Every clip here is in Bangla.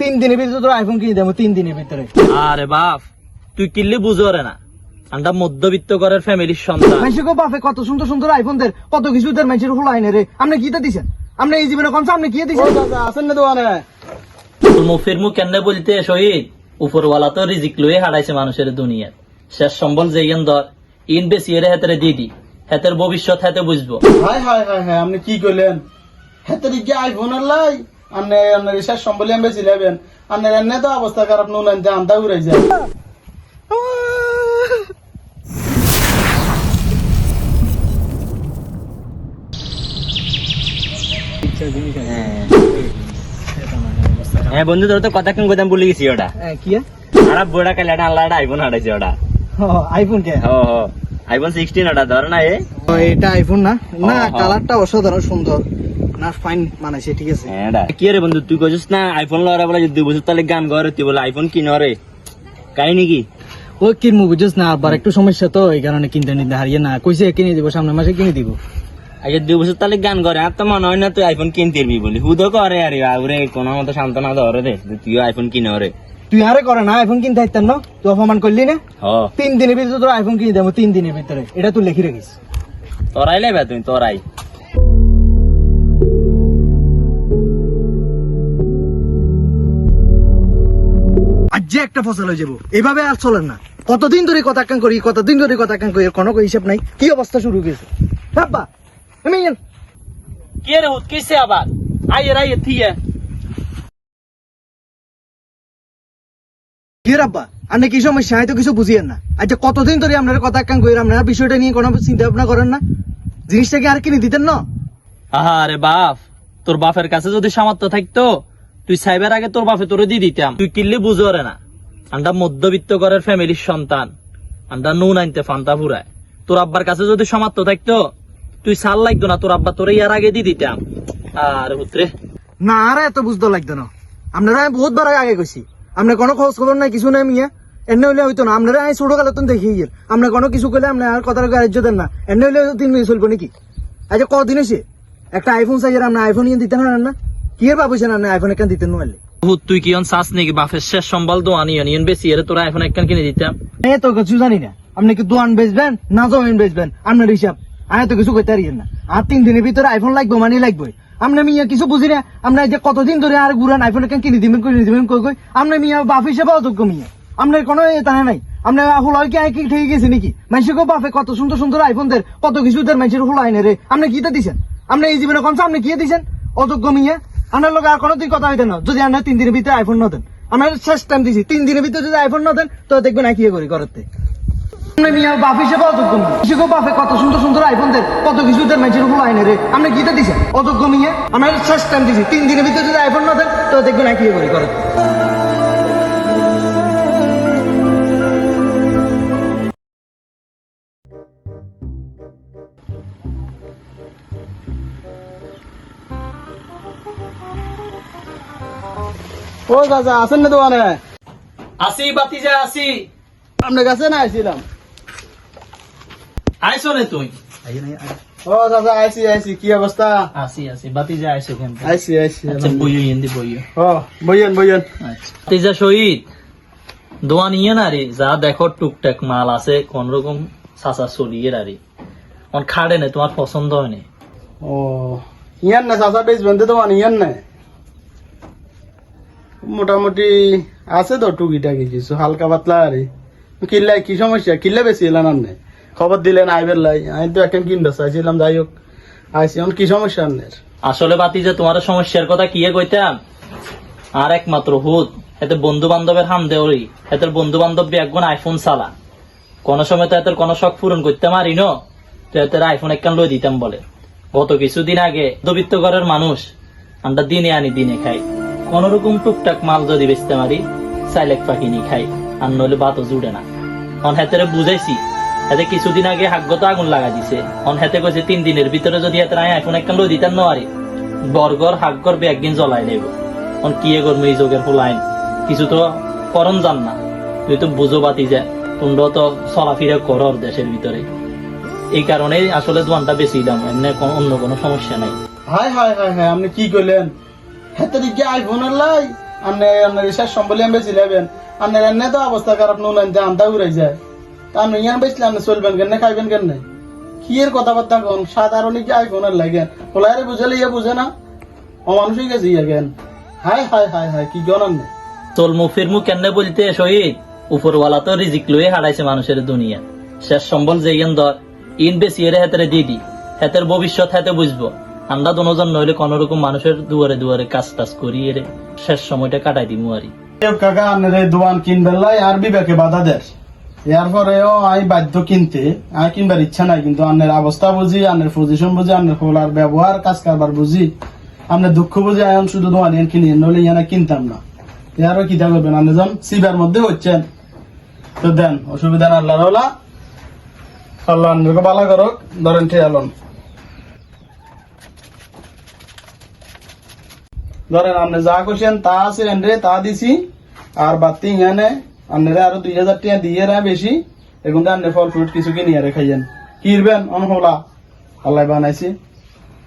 তিন দিনের ভিতরে তোর আইফোন কিনে দেবো তিন দিনের ভিতরে। আরে বাপ তুই কিনলে বুঝো রে না। আমরা মধ্যবিত্ত ঘরের ফ্যামিলির সন্তান। মানুষকে বাপে কত সুন্দর সুন্দর আইফোন দের কত কিছু দের মানুষের হলো আইনে রে। আপনি দিছেন? আপনি এই জীবনে কোন আপনি কি দিছেন? আছেন না দোকানে? মুখের মুখ কেন বলতে শহীদ? উপরওয়ালা তো রিজিক লয়ে হারাইছে মানুষের দুনিয়ার শেষ সম্বল যেইন ধর ইন বেশি এর হাতের দিদি হাতের ভবিষ্যৎ হাতে বুঝব। হাই হাই হাই আপনি কি করলেন হাতে দিকে আইফোন লাই? শেষ সম্বলি আমি বেশি নেবেন আপনার এনে তো অবস্থা খারাপ নুন আনতে আন্দা উড়াই যায়। হ্যাঁ বন্ধু তোর তো কথা কেন কথা বলে গেছি ওটা। কি আর বড়া কালে এটা আইফোন হারাইছে ওটা। আইফোন কে? ও আইফোন সিক্সটিন ওটা ধর না এটা আইফোন না? না। কালারটা অসাধারণ সুন্দর। না ফাইন মানাইছে ঠিক আছে? হ্যাঁ কি রে বন্ধু তুই কইছিস না আইফোন লড়া বলে দুই বছর তাহলে গান করে তুই বলে আইফোন কিন রে? কাহিনী কি? ও কিনবো বুঝছিস না আবার একটু সমস্যা তো এই কারণে কিনতে নিতে হারিয়ে না। কইছে কিনে দিব সামনে মাসে কিনে দিব। আগে দুই বছর তাহলে গান করে আর তো মনে হয় না তুই আইফোন কিনতে পারবি বলি। হুদো করে আরে আউরে কোনো মতো সান্ত্বনা ধরে যে তুইও আইফোন কিনে রে। তুই আরে করে না আইফোন কিনতে হাইতেন না তুই অপমান করলি না? তিন দিনের ভিতরে তোর আইফোন কিনে দেবো তিন দিনের ভিতরে। এটা তুই লিখি রাখিস। তোরাই লেবে তুই তোরাই। যে একটা ফসল হয়ে যাব। এভাবে আর চলেন না। কতদিন ধরে কথা কান করি কতদিন ধরে কথা কান করি কোনো হিসাব নাই। কি অবস্থা শুরু হয়েছে? বাবা আমি কে রে হুদ কিসে আবার? থিয়ে। কি রাব্বা আপনি কি সমস্যা? আমি তো কিছু বুঝিয়েন না। আচ্ছা কতদিন ধরে আপনার কথা কান করি আপনারা বিষয়টা নিয়ে কোনো চিন্তা ভাবনা করেন না? জিনিসটা কি আর কিনে দিতেন না? আরে বাপ তোর বাপের কাছে যদি সামর্থ্য থাকতো তুই সাইবার আগে তোর বাপে তোরে দিয়ে দিতাম। তুই কিনলে বুঝো রে না। আমরা মধ্যবিত্ত ঘরের ফ্যামিলির সন্তান। আমরা নুন আনতে ফান্তা ফুরায়। তোর আব্বার কাছে যদি সমাপ্ত থাকতো, তুই সাল লাগতো না, তোর আব্বা তোরে ইয়ার আগে দিয়ে দিতাম। আর হুতরে। না, আর এত বুঝতে লাগতো না। আপনারা আমি বহুত বার আগে কইছি। আপনার কোনো খোঁজ খবর নাই, কিছু নাই মিয়া। এনে হইলে হইতো না। আপনারা আমি ছোট কালে তো দেখি গিয়ে আপনার কোনো কিছু করলে আপনি আর কথার গাড়িজ্য দেন না। এনে হইলে তিন মিনিট চলবো নাকি? আচ্ছা কদিন হয়েছে একটা আইফোন চাইছে আপনি আইফোন দিতেন না না কি এর ভাবছেন আপনি আইফোন একখান দিতেন নাহলে তুই কি চাস নাকি? শেষ সম্বল বেশি, এর তোরা এখন একখান কিনে দিতাম। কিছু জানি না। আপনি কি দোয়ান বেচবেন না জমিন বেচবেন? আপনার হিসাব। তো কিছু কইতে না। আর তিন দিনের ভিতরে আইফোন লাগবে মানে লাগবে। মিয়া কিছু বুঝি না? আপনি যে কতদিন ধরে আর ঘুরান আইফোন কেন কিনে দিবেন কিনে দিবেন, কই কই? আপনি মিয়া বাপ হিসেবে অযোগ্য মিয়া। আপনার কোনো এটা নাই। আপনার হুলাই কি কি ঠিক গেছে নাকি? মানুষকে বাপে কত সুন্দর সুন্দর আইফোন দের কত কিছু দের মানুষের হুলাই রে। আপনি কি দিছেন? আপনি এই জীবনে কোন আপনি কি দিছেন? অযোগ্য মিয়া। আপনার লোক আর কোনো দিন কথা হইতে না। যদি আপনার তিন দিনের ভিতরে আইফোন না দেন। আমরা শেষ টাইম দিছি। তিন দিনের ভিতরে যদি আইফোন না দেন, তো দেখবেন কি করি করতে আপনি মিয়া বাপ হিসেবে অযোগ্য মিয়া বাপে কত সুন্দর সুন্দর আইফোন দেন, কত কিছু দেন, মানুষের হুলো আইনে রে। আপনি গীতা দিছেন। অযোগ্য মিয়া আমরা শেষ টাইম দিছি। তিন দিনের ভিতরে যদি আইফোন না দেন, তো দেখবেন কি করি করতে ও চাচা আছেন না দোকানে? আসি বাতি যা আসি। আপনার কাছে না আইছিলাম? আইসো নে তুই। ও চাচা আইসি আইসি কি অবস্থা? আসি আসি বাতি যা আইসো কেন আইসি আইসি আচ্ছা বইও ইন্দি বইও। ও বইয়েন বইয়েন। তেজা শহীদ দোয়া নিয়ে না রে যা দেখো টুকটাক মাল আছে কোন রকম চাচা চলিয়ে রে। অন খাড়ে নে তোমার পছন্দ হয় না। ও ইয়ান না চাচা বেচবেন তো দোকান ইয়ান না? মোটামুটি আছে তো টুকিটাকি কিছু হালকা পাতলা আরে কিল্লাই কি সমস্যা? কিল্লা বেশি এলাম আপনি খবর দিলেন আইবের লাই। আমি তো এখন কিনতে চাইছিলাম, যাই হোক। আইসি এখন কি সমস্যা আপনার আসলে বাতি যে তোমার সমস্যার কথা কি কইতাম? আর একমাত্র হুদ এতে বন্ধু বান্ধবের হাম দেওরি এদের বন্ধু বান্ধব একগুণ আইফোন চালা। কোন সময় তো এদের কোন শখ পূরণ করতে পারি ন? তো এদের আইফোন একখান লই দিতাম বলে। গত কিছুদিন আগে মধ্যবিত্ত ঘরের মানুষ আমরা দিনে আনি দিনে খাই কোন রকম টুকটাক মাল যদি বেচতে পারি সাইলেক পাখি নি খাই, আর নইলে বাতও জুড়ে না। অন হেতেরে বুঝাইছি এতে কিছুদিন আগে হাগ্যত আগুন লাগা দিছে। অন হেতে কইছে, তিন দিনের ভিতরে যদি এতে আইফোন একখান লই দিতাম নয়ারি বর্গর হাগ্গর একদিন জ্বলাই নেব অন কি এ করব এই যোগের ফুলাইন কিছু তো করণ জান না। তুই তো বুঝো বাতি যায় তোমরা তো চলাফিরা করর দেশের ভিতরে। এই কারণে আসলে দোয়ানটা বেশি দাম এমনি অন্য কোনো সমস্যা নাই। হাই হাই হাই হাই আপনি কি করলেন হাতে দিকে আইফোন লাই। আন্নে আন্নের শেষ সম্বলি আমি বেশি লেবেন। আন্নের এনে তো অবস্থা খারাপ, নুন আনতে আনতা উড়াই যায়। তা আমি ইয়ান বেশলে আপনি চলবেন কেন, খাইবেন কেন? কি এর কথাবার্তা কোন? সাধারণ কি আইফোন আর লাগেন ওলারে বুঝালে ইয়ে বুঝে না। অমানুষই গেছে ইয়ে জ্ঞান হায় হায় হায় হায়, কি জন আন্নে? চলমু ফিরমু কেন বলতে শহীদ? উপরওয়ালা তো রিজিক লয়ে হারাইছে মানুষের দুনিয়া। শেষ সম্বল যেইন ধর, ইন বেশি এর হাতের দিদি হাতের ভবিষ্যৎ হেতে বুঝব। আমরা দুজন নইলে কোন রকম মানুষের দুয়ারে দুয়ারে কাজ টাজ করি এর শেষ সময়টা কাটাই দিমু আরি কাকা আনের দোয়ান কিনবেন লাই, আর বিবেকে বাধা দেয় বাধ্য কিনতে কিনবার ইচ্ছা নাই, কিন্তু আনের অবস্থা বুঝি আনের পজিশন বুঝি আনের খোলার ব্যবহার কাজ কারবার বুঝি। আপনার দুঃখ বুঝি এখন শুধু দোয়ান কিনি, নইলে ইয়ানা কিনতাম না। এরও কিতা করবেন আপনি সিবার মধ্যে হচ্ছেন। তো দেন, অসুবিধা না আল্লাহ আল্লাহ আন্নকে ভালো করুক, ধরেন ধরেন আপনি যা করছেন তা আছে এন্ডে তা দিছি। আর বাতি ইয়ানে আপনারা আরও দুই হাজার টাকা দিয়ে রা বেশি। এখন আপনি ফল ফ্রুট কিছু কিনে আর খাইয়েন। কিনবেন অনহলা আল্লাহ বানাইছি।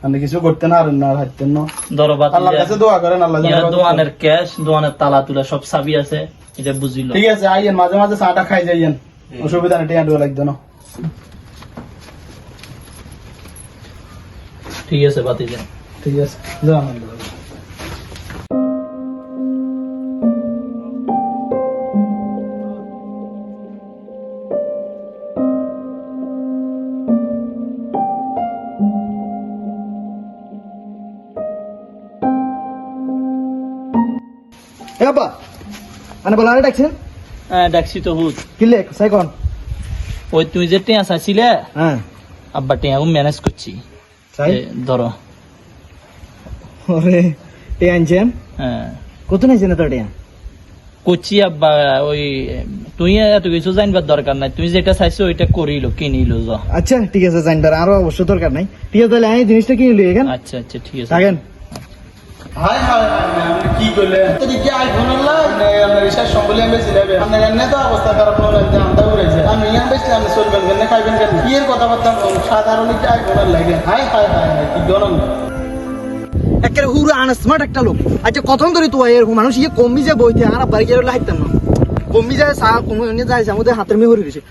আপনি কিছু করতেন আর না হাঁটতেন না। দরবার আল্লাহর কাছে দোয়া করেন আল্লাহ দোয়ানের ক্যাশ দোয়ানের তালা তুলা সব চাবি আছে এটা বুঝিল। ঠিক আছে আইয়েন মাঝে মাঝে চাটা খাই যাইয়েন। অসুবিধা নেই টিয়া ডুয়া লাগতো না। ঠিক আছে বাতি যান ঠিক আছে আনে বলা ডাকছেন হ্যাঁ ডাকছি তো হুদ কিলে সাইকন ওই তুই যে টেঁয়া চাইছিলে হ্যাঁ। আব্বা টেঁয়াও ম্যানেজ করছি। ধরো। ওরে টে আনছেন হ্যাঁ। কত নাইছেন তো টিয়া? করছি আব্বা ওই তুই এত কিছু জানবার দরকার নাই। তুই যেটা চাইছো ওইটা করিল কিনিল য। আচ্ছা ঠিক আছে জানবার। আরও অবশ্য দরকার নাই। ঠিক আছে তাহলে আমি জিনিসটা কিনে লিয়ে আচ্ছা আচ্ছা ঠিক আছে। থাকেন। হাই হাই আপনি কি করলেন তো দেখি আইফোন আল্লাহ আপনার রিসার্চ সম্বলি আমি বেশি লেবে আপনার এনে তো অবস্থা খারাপ নয় আনতে আনতা উড়াইছে আপনি ইয়ান বেশলে আপনি চলবেন কেন খাইবেন কেন? কি এর কথাবার্তা? সাধারণ কি আইফোন লাগে হাই হাই হাই কি আন্নে একেবারে হুরু আনস্মার্ট একটা লোক। আচ্ছা কখন ধরে তো এরকম মানুষ ইয়ে কমি যায় বইতে আর বাড়ি গিয়ে লাইতাম না। কমি যায় চা কমি যায় আমাদের হাতের মেয়ে হয়ে গেছে।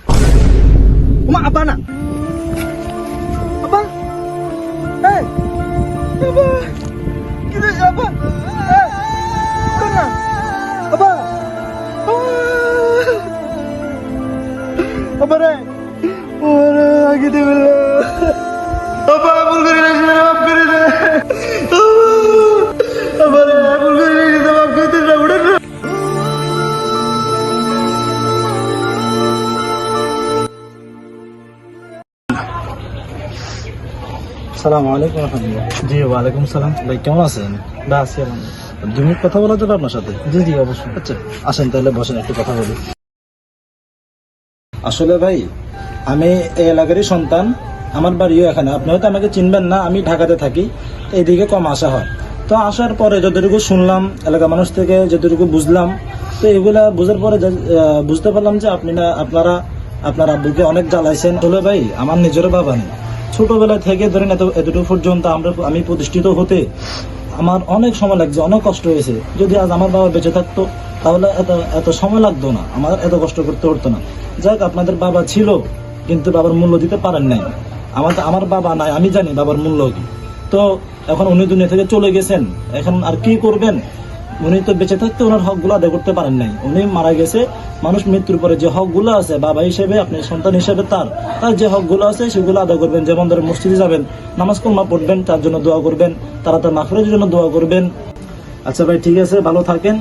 ওমা আব্বা না। আব্বা। এই, আব্বা কি হয়েছে আব্বা এই, শোন না আব্বা আব্বা ওরে আগে দেবে আব্বা ভুল করে করে দে সালামু আলাইকুম রহমতুল্লাহ। জি ওয়ালাইকুম সালাম। ভাই কেমন আছেন? বা আছি দু মিনিট কথা বলা যাবে আপনার সাথে? জি জি অবশ্যই। আচ্ছা আসেন তাহলে বসেন একটু কথা বলি। আসলে ভাই আমি এই এলাকারই সন্তান। আমার বাড়িও এখানে। আপনি হয়তো আমাকে চিনবেন না আমি ঢাকাতে থাকি। এইদিকে কম আসা হয়। তো আসার পরে যতটুকু শুনলাম এলাকার মানুষ থেকে যতটুকু বুঝলাম তো এগুলা বুঝার পরে বুঝতে পারলাম যে আপনি না আপনারা আপনার আব্বুকে অনেক জ্বালাইছেন। আসলে ভাই আমার নিজেরও বাবা নেই। ছোটবেলা থেকে ধরেন এত এতটুকু পর্যন্ত আমরা আমি প্রতিষ্ঠিত হতে আমার অনেক সময় লাগছে, অনেক কষ্ট হয়েছে। যদি আজ আমার বাবা বেঁচে থাকতো, তাহলে এত এত সময় লাগতো না। আমার এত কষ্ট করতে হতো না। যাক, আপনাদের বাবা ছিল, কিন্তু বাবার মূল্য দিতে পারেন নাই। আমার আমার বাবা নাই, আমি জানি বাবার মূল্য কি। তো এখন উনি দুনিয়া থেকে চলে গেছেন। এখন আর কি করবেন? উনি তো বেঁচে থাকতে ওনার হকগুলো আদায় করতে পারেন নাই। উনি মারা গেছে মানুষ মৃত্যুর পরে যে হকগুলো আছে বাবা হিসেবে আপনি সন্তান হিসেবে তার তার যে হকগুলো আছে সেগুলো আদায় করবেন। যেমন ধরে মসজিদে যাবেন নামাজ কলমা পড়বেন তার জন্য দোয়া করবেন তারা তার মাফরের জন্য দোয়া করবেন। আচ্ছা ভাই ঠিক আছে ভালো থাকেন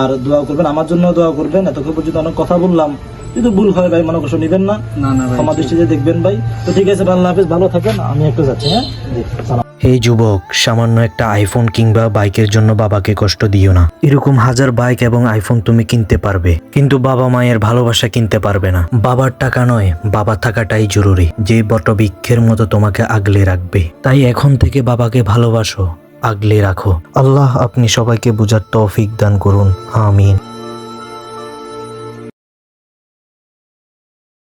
আর দোয়া করবেন আমার জন্য দোয়া করবেন। এতক্ষণ পর্যন্ত অনেক কথা বললাম কিন্তু ভুল হয় ভাই মনে কষ্ট নিবেন না? না না দৃষ্টিতে দেখবেন ভাই। তো ঠিক আছে ভাই, আল্লাহ হাফিজ ভালো থাকেন আমি একটু যাচ্ছি হ্যাঁ? এই যুবক, সামান্য একটা আইফোন কিংবা বাইকের জন্য বাবাকে কষ্ট দিও না। এরকম হাজার বাইক এবং আইফোন তুমি কিনতে পারবে, কিন্তু বাবা মায়ের ভালোবাসা কিনতে পারবে না। বাবার টাকা নয়, বাবা থাকাটাই জরুরি, যে বটবৃক্ষের মতো তোমাকে আগলে রাখবে। তাই এখন থেকে বাবাকে ভালোবাসো, আগলে রাখো। আল্লাহ আপনি সবাইকে বোঝার তৌফিক দান করুন, আমিন।